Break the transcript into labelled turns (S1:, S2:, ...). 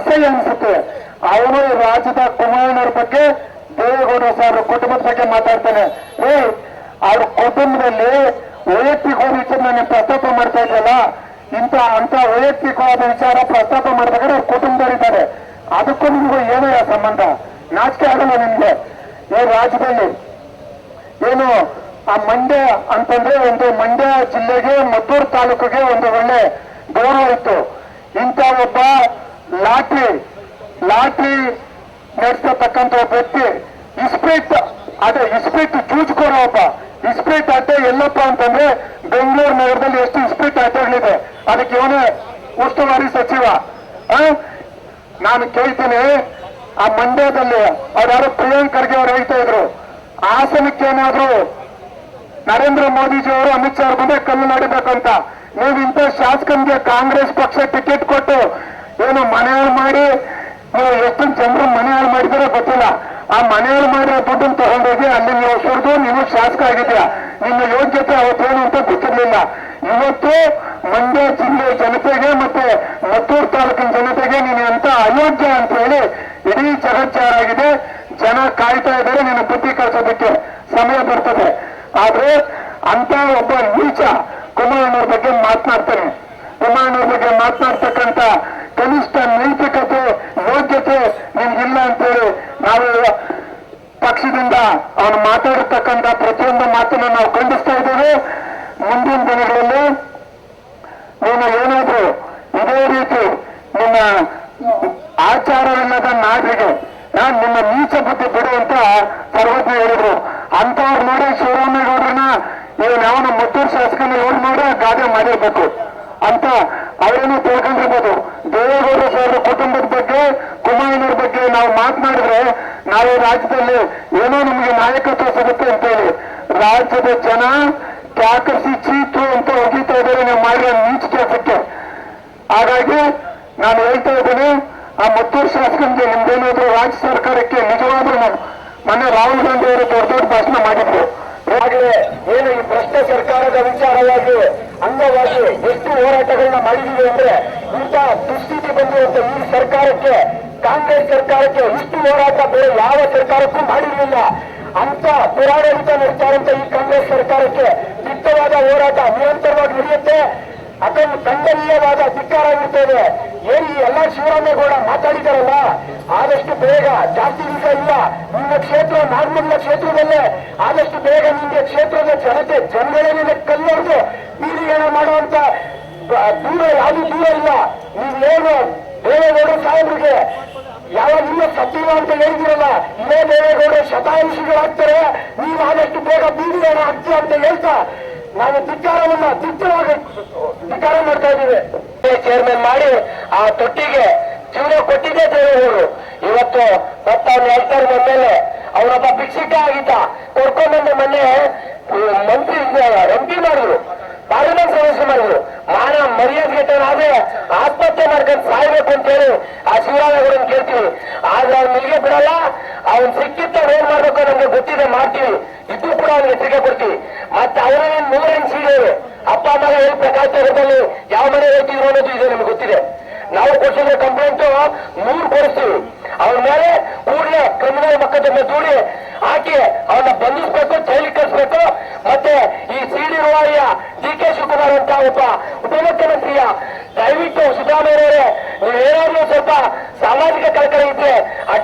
S1: ಅಸಹ್ಯ ಅನಿಸುತ್ತೆ ಅವನು ಈ ರಾಜ್ಯದ ಕುಮಾರಣ್ಣವ್ರ ಬಗ್ಗೆ ದೇವೇಗೌಡ ಸರ್ ಕುಟುಂಬದ ಬಗ್ಗೆ ಮಾತಾಡ್ತಾನೆ. ಏ ಅವ್ರ ಕುಟುಂಬದಲ್ಲಿ ವೈಯಕ್ತಿಕ ವಿಚಾರ ನಾನು ಪ್ರಸ್ತಾಪ ಮಾಡ್ತಾ ಇದ್ರಲ್ಲ ಇಂಥ ಅಂತ ವೈಯಕ್ತಿಕವಾದ ವಿಚಾರ ಪ್ರಸ್ತಾಪ ಮಾಡ್ಬೇಕಾದ್ರೆ ಅವ್ರ ಕುಟುಂಬದವರಿದ್ದಾರೆ ಅದಕ್ಕೂ ನಿಮ್ಗೂ ಏನೋ ಸಂಬಂಧ? ನಾಚಿಕೆ ಆಗಲ್ಲ ನಿಮ್ಗೆ. ಈ ರಾಜ್ಯದಲ್ಲಿ ಏನು, ಆ ಮಂಡ್ಯ ಅಂತಂದ್ರೆ ಒಂದು ಮಂಡ್ಯ ಜಿಲ್ಲೆಗೆ ಮದ್ದೂರು ತಾಲೂಕಿಗೆ ಒಂದು ಒಳ್ಳೆ ಗೌರವ ಇತ್ತು. ಇಂಥ ಒಬ್ಬ ಲಾಟ್ರಿ ಲಾಟ್ರಿ ನಡೆಸತಕ್ಕಂಥ ವ್ಯಕ್ತಿ, ಇಸ್ಪೀಟ್, ಅದೇ ಇಸ್ಪೀಟ್ ಚೂಚ್ಕೋರ ಒಬ್ಬ. ಇಸ್ಪೀಟ್ ಅಡ್ಡೆ ಎಲ್ಲಪ್ಪ ಅಂತಂದ್ರೆ ಬೆಂಗಳೂರು ನಗರದಲ್ಲಿ ಎಷ್ಟು ಇಸ್ಪೀಟ್ ಅಡ್ಡೆಗಳಿದೆ. ಅದಕ್ಕೆ ಇವನೇ ಉಸ್ತುವಾರಿ ಸಚಿವ? ನಾನು ಕೇಳ್ತೀನಿ, ಆ ಮಂಡ್ಯದಲ್ಲಿ ಅವ್ರ್ಯಾರು ಪ್ರಿಯಾಂಕ್ ಖರ್ಗೆ ಅವ್ರು ಹೇಳ್ತಾ ಇದ್ರು. ಹಾಸನಕ್ಕೆ ಏನಾದ್ರು ನರೇಂದ್ರ ಮೋದಿಜಿ ಅವರು ಅಮಿತ್ ಶಾ ಅವ್ರ ಮುಂದೆ ಕಲ್ಲು ನಡಿಬೇಕಂತ ನೀವು ಇಂಥ ಶಾಸಕನಿಗೆ ಕಾಂಗ್ರೆಸ್ ಪಕ್ಷ ಟಿಕೆಟ್ ಕೊಟ್ಟು ಏನು ಮನೆ ಹಾಳು ಮಾಡಿ, ನೀವು ಎಷ್ಟೊಂದು ಜನರು ಮನೆ ಹಾಳು ಮಾಡಿದ್ರೆ ಗೊತ್ತಿಲ್ಲ. ಆ ಮನೆ ಹಾಳು ಮಾಡಿರೋ ದುಡ್ಡನ್ನು ತಗೊಂಡೋಗಿ ಅಲ್ಲಿ ನೀವು ಸುರಿದು ನೀವು ಶಾಸಕ ಆಗಿದ್ದೀರಾ? ನಿಮ್ಮ ಯೋಗ್ಯತೆ ಅವತ್ತೇನು ಅಂತ ಗೊತ್ತಿರ್ಲಿಲ್ಲ. ಇವತ್ತು ಮಂಡ್ಯ ಜಿಲ್ಲೆ ಜನತೆಗೆ ಮತ್ತೆ ಮತ್ತೂರು ತಾಲೂಕಿನ ಜನತೆಗೆ ನೀನು ಅಂತ ಅಯೋಗ್ಯ ಅಂತ ಹೇಳಿ ಇಡೀ ಜಗಜ್ಜಾರಾಗಿದೆ ಜನ ಕಾಯ್ತಾ ಇದ್ದಾರೆ, ನಿನ್ನ ಬುದ್ಧಿ ಕಳಿಸೋದಕ್ಕೆ ಸಮಯ ಬರ್ತದೆ. ಆದ್ರೆ ಅಂತ ಒಬ್ಬ ನೀಚ ಕುಮಾರಣ್ಣವ್ರ ಬಗ್ಗೆ ಮಾತನಾಡ್ತಾನೆ. ಕುಮಾರಣ್ಣವ್ರ ಬಗ್ಗೆ ಮಾತನಾಡ್ತಕ್ಕಂತ ಅವನು ಮಾತಾಡತಕ್ಕಂತ ಪ್ರತಿಯೊಂದು ಮಾತನ್ನು ನಾವು ಖಂಡಿಸ್ತಾ ಇದ್ದೇವೆ. ಮುಂದಿನ ದಿನಗಳಲ್ಲಿ ನೀನು ಏನಾದ್ರು ಇದೇ ರೀತಿ ನಿನ್ನ ಆಚಾರವಿಲ್ಲದ ನಾಡಿಗೆ ನಿಮ್ಮ ನೀಚ ಬುದ್ಧಿ ಬಿಡು ಅಂತ ಸರ್ವಜ್ಞ ಹೇಳಿದ್ರು. ಅಂತವ್ರು ನೋಡಿ ಶಿವರಾಮೇಗೌಡರನ್ನ ಇವನ್ ಯಾವನ ಮುತ್ತೂರು ಶಾಸಕನ ಇವ್ರು ನೋಡಿ ಗಾದೆ ಮಾಡಿರ್ಬೇಕು ಅಂತ ಅವರೇನು ತಿಳ್ಕೊಂಡಿರ್ಬೋದು. ದೇವೇಗೌಡ ಸರ್ ಕುಟುಂಬದ ಬಗ್ಗೆ, ಕುಮಾರಣ್ಣವ್ರ ಬಗ್ಗೆ ನಾವು ಮಾತನಾಡಿದ್ರೆ ನಾವು ರಾಜ್ಯದಲ್ಲಿ ಏನೋ ನಮಗೆ ನಾಯಕತ್ವ ಸಿಗುತ್ತೆ ಅಂತ ಹೇಳಿ. ರಾಜ್ಯದ ಜನ ಕ್ಯಾಕರಿಸಿ ಚೀತು ಅಂತ ಒಗೀತಾ ಇದ್ದಾರೆ, ನೀವು ಮಾಡಿರೋ ನೀಚ ಕೆಲಸಕ್ಕೆ ಹಾಗಾಗಿ ನಾನು ಹೇಳ್ತಾ ಇದ್ದೇನೆ, ಆ ಮತ್ತೂರು ಶಾಸಕರಿಗೆ ನಿಮ್ದೇನಾದ್ರೂ ರಾಜ್ಯ ಸರ್ಕಾರಕ್ಕೆ ನಿಜವಾದ್ರೂ ಮೊನ್ನೆ ರಾಹುಲ್ ಗಾಂಧಿ ಅವರು ದೊಡ್ಡ ದೊಡ್ಡ ಭಾಷಣ ಮಾಡಿದ್ರು.
S2: ಹಾಗೆ, ಏನು ಈ ಭ್ರಷ್ಟ ವಿಚಾರವಾಗಿ ಅಂಗವಾಗಿ ಎಷ್ಟು ಹೋರಾಟಗಳನ್ನ ಮಾಡಿದೀವಿ ಅಂದ್ರೆ ಇಂಥ ದುಸ್ಥಿತಿ ಬಂದಿರುವಂತ ಈ ಸರ್ಕಾರಕ್ಕೆ, ಕಾಂಗ್ರೆಸ್ ಸರ್ಕಾರಕ್ಕೆ ಇಷ್ಟು ಹೋರಾಟ ಬೇರೆ ಯಾವ ಸರ್ಕಾರಕ್ಕೂ ಮಾಡಿರಲಿಲ್ಲ. ಅಂತ ದುರಾಡಳಿತ ನಡೆಸ್ತಾ ಈ ಕಾಂಗ್ರೆಸ್ ಸರ್ಕಾರಕ್ಕೆ ದಿಟ್ಟವಾದ ಹೋರಾಟ ನಿರಂತರವಾಗಿ ನಡೆಯುತ್ತೆ. ಅದನ್ನು ಖಂಡನೀಯವಾದ ಧಿಕ್ಕಾರ ಇರ್ತೇವೆ ಏನ್ ಈ ಎಲ್ಲ ಶಿವರಾಮೇಗೌಡ ಮಾತಾಡಿದಾರಲ್ಲ ಆದಷ್ಟು ಬೇಗ, ಜಾಸ್ತಿ ದಿವಸ ಇಲ್ಲ ನಿಮ್ಮ ಕ್ಷೇತ್ರ ನಾಗಮಂಗಲ ಕ್ಷೇತ್ರದಲ್ಲೇ, ಆದಷ್ಟು ಬೇಗ ನಿಮಗೆ ಕ್ಷೇತ್ರದ ಜನತೆ ಜನಗಳೇ ನಿಮಗೆ ಕಲ್ಲೊಡೆದು ಬೀದಿಗೇಣ ಮಾಡುವಂತ ದೂರ, ಯಾವುದು ದೂರ ಇಲ್ಲ. ನೀವೇನು ದೇವೇಗೌಡ ಸಾಹೇಬ್ರಿಗೆ ಯಾವ ನಿಮ್ಮ ಸತ್ಯವ ಅಂತ ಹೇಳಿದಿರಲ್ಲ ಇದೇ ದೇವೇಗೌಡ ಶತಾಯುಷಿಗಳಾಗ್ತಾರೆ, ನೀವು ಆದಷ್ಟು ಬೇಗ ಬೀದಿಗೇಣ ಆಗ್ತೀರ ಅಂತ ಹೇಳ್ತಾ ನಾವು ಧಿಕ್ಕಾರವನ್ನ ದಿಟ್ಟವಾಗಿ ಧಿಕ್ಕಾರ ಮಾಡ್ತಾ ಇದ್ದೀವಿ. ಚೇರ್ಮನ್ ಮಾಡಿ ಆ ತೊಟ್ಟಿಗೆ ಜೀವನ ಕೊಟ್ಟಿದ್ದೇ ದೇವೇಗೌಡರು ಇವತ್ತು ಮತ್ತ ಅವ್ನು ಹೇಳ್ತಾರೆ ನಮ್ಮ ಮೇಲೆ ಅವನೊಬ್ಬ ಭಿಕ್ಷಿಕ ಆಗಿದ್ದ ಕೊಡ್ಕೊಂಡ್ಬಂದು ಮೊನ್ನೆ ಮಂತ್ರಿ ಮಂತ್ರಿ ಎಂಪಿ ಮಾಡಿದ್ರು. ಪಾರ್ಲಿಮೆಂಟ್ ಸದಸ್ಯ ಮಾಡಿದ್ರು. ಮಾನ ಮರ್ಯಾದೆ ಆದ್ರೆ ಆತ್ಮಹತ್ಯೆ ಮಾಡ್ಕೊಂಡು ಸಾಯ್ಬೇಕು ಅಂತ ಹೇಳಿ ಆ ಶಿವರಾಮೇಗೌಡನ್ ಕೇಳ್ತೀವಿ. ಆದ್ರೆ ಅವ್ನ ನಿಲ್ಗೆ ಬಿಡಲ್ಲ. ಅವ್ನ್ ಸಿಕ್ಕಿತ್ತ ಏನ್ ಮಾಡ್ಬೇಕು ನಮ್ಗೆ ಗೊತ್ತಿದೆ, ಮಾಡ್ತೀವಿ. ಇದು ಕೂಡ ಅವ್ನಿಗೆ ಎಚ್ಚರಿಕೆ ಕೊಡ್ತೀವಿ ಮತ್ತೆ ಅವರೇ ಸೀಡೆ ಇವೆ ಅಪ್ಪ, ಅಮ್ಮ ಹೇಳಿ ಪ್ರಕಾಶ್ ನಗರದಲ್ಲಿ ಯಾವ ಮನೆ ಹೋಗ್ತಿದ್ರು ಅನ್ನೋದು ಇದೆ ನಮ್ಗೆ ಗೊತ್ತಿದೆ. ನಾವು ಕೊಡ್ಸಿದ್ರೆ ಕಂಪ್ಲೇಂಟ್ ಮೂರು ಕೊಡಿಸ್ತೀವಿ. ಅವ್ರ ಮೇಲೆ ಕೂಡಲೇ ಕ್ರಿಮಿನಲ್ ಮಕ್ಕಳ ದೂಡಿ ಹಾಕಿ ಅವನ್ನ ಬಂಧಿಸಬೇಕು, ಜೈಲಿಗೆ ಕಳಿಸ್ಬೇಕು. ಮತ್ತೆ ಈ ಸಿಡಿ ರೂವಾರಿಯ ಡಿ ಕೆ ಶಿವಕುಮಾರ್ ಅಂತ ಒಬ್ಬ ಉಪಮುಖ್ಯಮಂತ್ರಿಯ ದಯವಿಟ್ಟು ಸಿದ್ದರಾಮಯ್ಯವರೇ ನೀವೇನಾದ್ರೂ ಸ್ವಲ್ಪ ಸಾಮಾಜಿಕ ಕಳಕಳಿ ಇದ್ರೆ ಆ